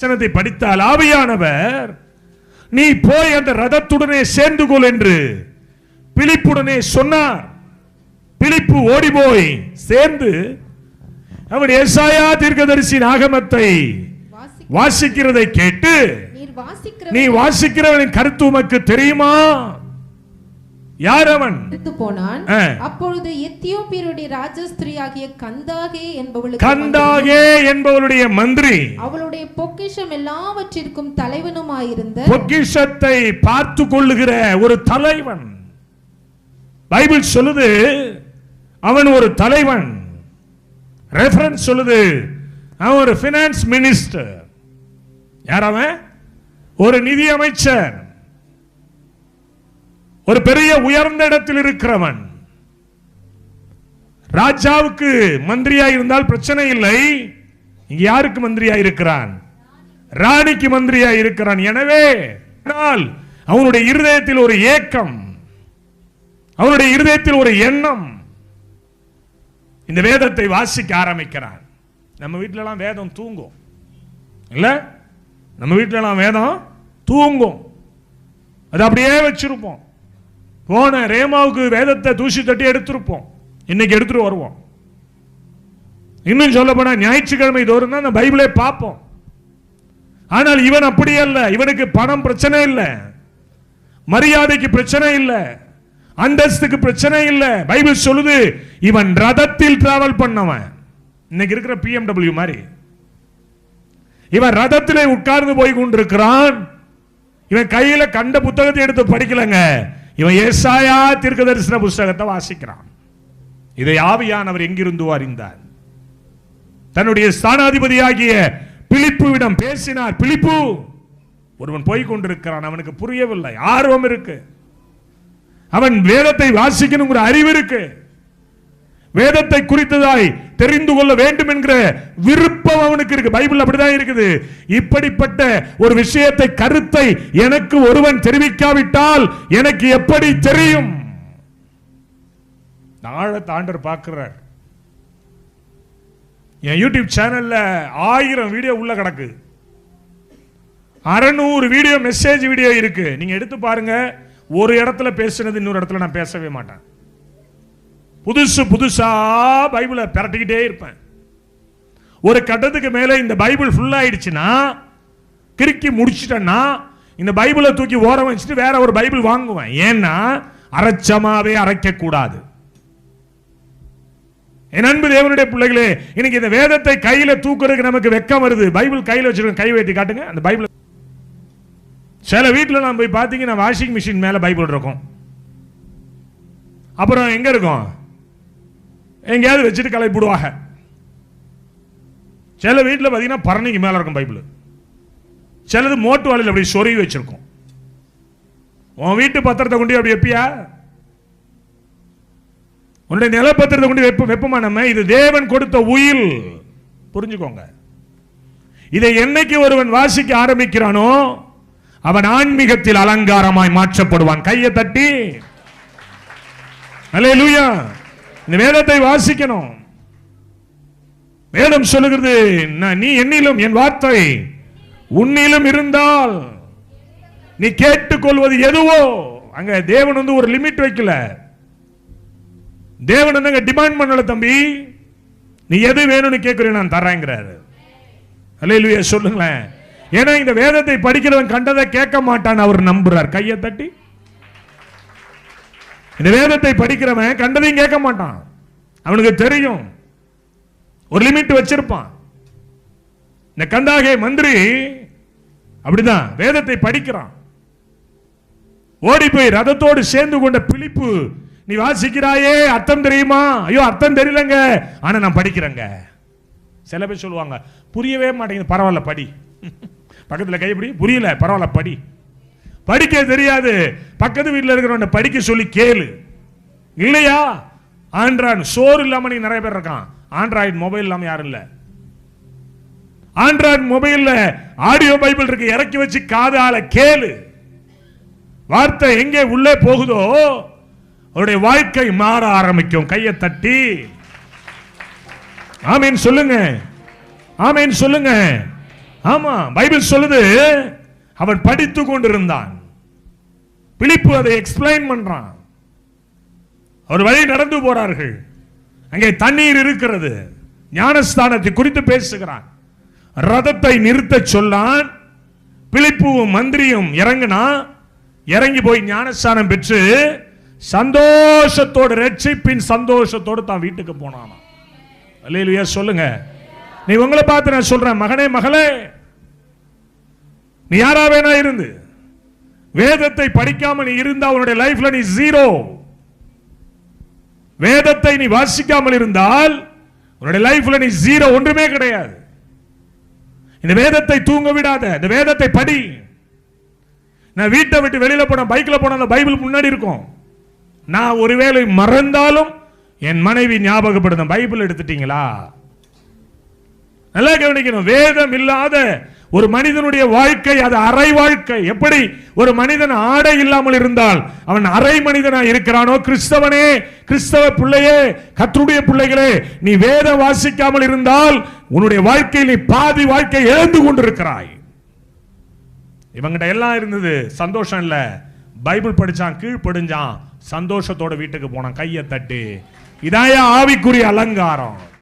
வசனத்தை படித்தால் ஆவியானவர் நீ போய் அந்த ரதத்துடனே சேர்ந்து கொள் என்று பிலிப்புடனே சொன்னார். பிலிப்பு ஓடி போய் சேர்ந்து அவன் ஏசாயா தீர்க்கதரிசியின் ஆகமத்தை வாசி- வாசிக்கிறதை கேட்டு நீ வாசிக்கிறவனின் கருத்து உமக்கு தெரியுமா? யார் அவன் எடுத்து போனான். அப்பொழுது எத்தியோப்பியருடைய ராஜஸ்திரியாகிய கந்தாகே என்பவளுக்கு கந்தாகே என்பவருடைய மந்திரி. அவளுடைய பொக்கிஷம் எல்லாவற்றிற்கும் தலைவனுமாயிருந்த பொக்கிஷத்தை பார்த்து கொள்ளுகிற ஒரு தலைவன். பைபிள் சொல்லுது அவன் ஒரு தலைவன். ரெஃபரன்ஸ் சொல்லுது அவன் ஒரு பினான்ஸ் மினிஸ்டர் யார் அவன்? ஒரு நிதி அமைச்சர் ஒரு பெரிய உயர்ந்த இடத்தில் இருக்கிறவன். ராஜாவுக்கு மந்திரியா இருந்தால் பிரச்சனை இல்லை. இங்க யாருக்கு மந்திரியா இருக்கிறான்? ராணிக்கு மந்திரியா இருக்கிறான். எனவே அவனுடைய இருதயத்தில் ஒரு ஏக்கம் அவனுடைய இருதயத்தில் ஒரு எண்ணம் இந்த வேதத்தை வாசிக்க ஆரம்பிக்கிறான். நம்ம வீட்டிலலாம் வேதம் தூங்கும். இல்ல? நம்ம வீட்டிலலாம் வேதம் தூங்கும். அது அப்படியே வச்சிருப்போம். போன ரேமாவுக்கு வேதத்தை தூசி தட்டி எடுத்திருப்போம். இன்னைக்கு எடுத்துட்டு வருவோம். இன்னும் சொல்ல போனா ஞாயிற்றுக்கிழமை தோறும் தான் அந்த பைபிளே பார்ப்போம். ஆனால் இவன் அப்படியே இல்லை இவனுக்கு பணம் பிரச்சனை இல்லை. மரியாதைக்கு பிரச்சனை இல்லை. அந்தஸ்துக்கு பிரச்சனை இல்லை. பைபிள் சொல்லுது இவன் ரதத்தில் டிராவல் பண்ணவன். இன்னைக்கு இருக்கிற பிஎம்டபிள்யூ மாதிரி. இவன் ரதத்திலே உட்கார்ந்து போய் கொண்டிருக்கிறான். இவன் கையில கண்ட புத்தகத்தை எடுத்து படிக்கலங்க. இவன் ஏசாயா தீர்க்க தரிசன புஸ்தகத்தை வாசிக்கிறான். இதை ஆவியானவர் எங்கிருந்து அறிந்தார் தன்னுடைய ஸ்தானாதிபதியாகிய பிலிப்புவிடம் பேசினார் பிலிப்பு ஒருவன் போய் கொண்டிருக்கிறான் அவனுக்கு புரியவில்லை ஆர்வம் இருக்கு. அவன் வேதத்தை வாசிக்கணுங்கிற அறிவு இருக்கு. வேதத்தை குறித்ததாய் தெரிந்து கொள்ள வேண்டும் என்கிற விருப்பம் அவனுக்கு இருக்கு. பைபிள் அப்படிதான் இருக்குது. இப்படிப்பட்ட ஒரு விஷயத்தை கருத்தை எனக்கு ஒருவன் தெரிவிக்காவிட்டால் எனக்கு எப்படி தெரியும்? ஆழத்தை ஆண்டர் பார்க்கிறார். என் யூடியூப் சேனல்ல ஆயிரம் வீடியோ உள்ள கிடக்கு. அறநூறு வீடியோ மெசேஜ் வீடியோ இருக்கு. நீங்க எடுத்து பாருங்க. ஒரு இடத்துல பேசுனது இன்னொரு இடத்துல நான் பேசவே மாட்டேன். புதுசு புதுசா பைபிளை பிரட்டிக்கிட்டே இருப்பேன். ஒரு கட்டத்துக்கு மேல இந்த பைபிள் ஃபுல்லாயிடுச்சுன்னா கிறுக்கி முடிச்சிட்டேன்னா இந்த பைபிளை தூக்கி ஓரம் வச்சுட்டு வேற ஒரு பைபிள் வாங்குவேன். ஏன்னா அரைச்சமாவே அரைக்க கூடாது என் அன்பு தேவனுடைய பிள்ளைகளே இன்னைக்கு இந்த வேதத்தை கையில தூக்குறதுக்கு நமக்கு வெக்கம் வருது. பைபிள் கையில வச்சிருக்கோம் கை வைத்து காட்டுங்க. அந்த பைபிள் சில வீட்டில் நான் போய் பார்த்தீங்கன்னா வாஷிங் மிஷின் மேலே பைபிள் இருக்கும். அப்புறம் எங்க இருக்கும்? எங்கேயாவது வச்சுட்டு கலைப்பிடுவாங்க. சில வீட்டில் பார்த்தீங்கன்னா பரணிக்கு மேல இருக்கும் பைபிள். சிலது மோட்டு வாளில் அப்படி சொருகி வச்சிருக்கும். உன் வீட்டு பத்திரத்தை கொண்டு அப்படி வைப்பியா? உன்னுடைய நிலப்பத்திரத்தை கொண்டு வெப்ப வெப்பமா நம்ம? இது தேவன் கொடுத்த உயில். புரிஞ்சுக்கோங்க. இதை என்னைக்கு ஒருவன் வாசிக்க ஆரம்பிக்கிறானோ அவன் ஆன்மீகத்தில் அலங்காரமாய் மாற்றப்படுவான். கையை தட்டி. அல்லேலூயா இந்த வேதத்தை வாசிக்கணும். வேதம் சொல்லுகிறது நான் நீ என்னிலும் என் வார்த்தை உன்னிலும் இருந்தால் நீ கேட்டுக்கொள்வது எதுவோ? அங்க தேவன் வந்து ஒரு லிமிட் வைக்கல. தேவன் என்னங்க டிமாண்ட் பண்ணல தம்பி நீ எது வேணும்னு கேட்கிறேன் நான் தரேங்கிறாரு அல்லேலூயா சொல்லுங்களேன். ஏன்னா இந்த வேதத்தை படிக்கிறவன் கண்டதை கேட்க மாட்டான் அவர் நம்புறார். கையை தட்டி இந்த வேதத்தை படிக்கிறவன் கண்டதையும் கேட்க மாட்டான். அவனுக்கு தெரியும். ஒரு லிமிட் வச்சிருப்பான். இந்த கந்தாகே மந்திரி அப்படிதான் வேதத்தை படிக்கிறான். ஓடி போய் ரதத்தோடு சேர்ந்து கொண்ட பிழிப்பு நீ வாசிக்கிறாயே அர்த்தம் தெரியுமா? ஐயோ அர்த்தம் தெரியலங்க. ஆனா நான் படிக்கிறேங்க. சில பேர் சொல்லுவாங்க புரியவே மாட்டேங்குது பரவாயில்ல படி. பக்கத்தில் கைப்பிடி புரியல பரவாயில்ல படி. படிக்க தெரியாது. பக்கத்து வீட்டில் இருக்கிறவன் படிக்க சொல்லி கேளு. இல்லையா? ஆண்ட்ராய்டு சோறு இல்லாம நீ நிறைய பேர் இருக்கான். ஆண்ட்ராய்டு மொபைல் இல்லாம யாரும் இல்ல. ஆண்ட்ராய்டு மொபைல்ல ஆடியோ பைபிள் இருக்கு. இறக்கி வச்சு காதால கேளு. வார்த்தை எங்கே உள்ளே போகுதோ அவருடைய வாழ்க்கை மாற ஆரம்பிக்கும். கையை தட்டி. ஆமீன் சொல்லுங்க. ஆமீன் சொல்லுங்க. ஆமா பைபிள் சொல்லுது அவன் படித்து கொண்டிருந்தான். பிலிப்பு அதை எக்ஸ்பிளைன் பண்றான். அவர் வழி நடந்து போறார்கள். அங்கே தண்ணீர் இருக்கிறது. ஞானஸ்தானத்தை குறித்து பேசுகிறான். ரதத்தை நிறுத்தச் சொன்னான் பிலிப்புவும் மந்திரியும் இறங்குனா இறங்கி போய் ஞானஸ்தானம் பெற்று சந்தோஷத்தோடு ரட்சிப்பின் சந்தோஷத்தோடு தான் வீட்டுக்கு போனானா அல்லேலூயா சொல்லுங்க. நீ உங்களை பார்த்து நான் சொல்றேன். மகனே மகளே நீ யாரா வேணா இருந்து? வேதத்தை படிக்காம நீ இருந்தா உன்னுடைய லைஃப்ல நீ ஜீரோ வேதத்தை நீ வாசிக்காமல் இருந்தால் உன்னுடைய லைஃப்ல நீ ஜீரோ ஒன்றுமே கிடையாது. இந்த வேதத்தை தூங்க விடாத இந்த வேதத்தை படி. நான் வீட்டை விட்டு வெளியில போன பைக்ல போன அந்த பைபிள் முன்னாடி இருக்கும். நான் ஒருவேளை மறந்தாலும் என் மனைவி ஞாபகப்படுத்த பைபிள் எடுத்துட்டீங்களா? நல்லா கவனிக்கணும். வேதம் இல்லாத ஒரு மனிதனுடைய வாழ்க்கை அது அரை வாழ்க்கை. எப்படி? ஒரு மனிதன் ஆடை இல்லாமல் இருந்தால் அவன் அரை மனிதனா இருக்கிறானோ? கிறிஸ்தவனே கிறிஸ்தவ பிள்ளையே கற்றுடைய பிள்ளைகளே நீ வேத வாசிக்காமல் இருந்தால் உன்னுடைய வாழ்க்கையில் நீ பாதி வாழ்க்கை இழந்து கொண்டிருக்கிறாய். இவங்கிட்ட எல்லாம் இருந்தது. சந்தோஷம் இல்ல. பைபிள் படிச்சான் கீழ்ப்படிஞ்சான் சந்தோஷத்தோட வீட்டுக்கு போனான் கையை தட்டி. இதான் ஆவிக்குரிய அலங்காரம்.